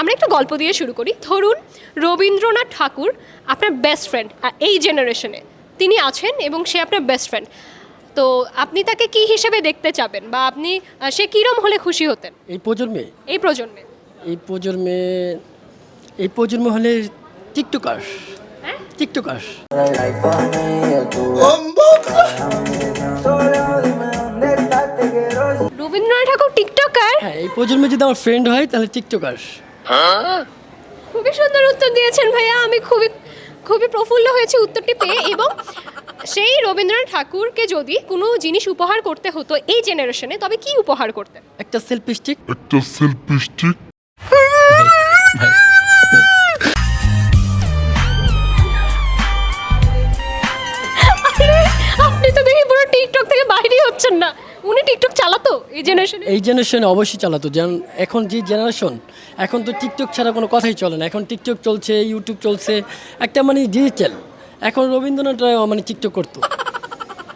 আমরা একটু গল্প দিয়ে শুরু করি। ধরুন রবীন্দ্রনাথ ঠাকুর আপনার বেস্ট ফ্রেন্ড এই জেনারেশনে তিনি আছেন এবং সে আপনার বেস্ট ফ্রেন্ড তো আপনি তাকে কি হিসেবে দেখতে চাবেন বা আপনি সে কীরম হলে খুশি হতেন? এই প্রজন্মে? এই প্রজন্মে। এই প্রজন্মে এই প্রজন্ম হলে টিকটকার। হ্যাঁ? টিকটকার। রবীন্দ্রনাথ ঠাকুর টিকটকার? হ্যাঁ এই প্রজন্মে যদি আমার ফ্রেন্ড হয় তাহলে টিকটকার। খুবই সুন্দর উত্তর দিয়েছেন ভাইয়া। আমি খুবই খুবই প্রফুল্ল হয়েছে উত্তরটি পেয়ে এবং সেই রবীন্দ্রনাথ ঠাকুরকে যদি কোনো জিনিস উপহার করতে হতো এই জেনারেশনে তবে কি উপহার করতেন একটা সেলফি স্টিক একটা সেলফি স্টিক আপনি তো দেখি পুরো টিকটক থেকে বাইরেই হচ্ছেন না। উনি টিকটক চালাতো? এই জেনারেশনে এই জেনারেশনে অবশ্যই চালাতো। যেমন এখন যে জেনারেশন এখন তো টিকটক ছাড়া কোনো কথাই চলে না। এখন টিকটক চলছে ইউটিউব চলছে, একটা মানে ডিজিটাল এখন রবীন্দ্রনাথ মানে টিকটক করতো।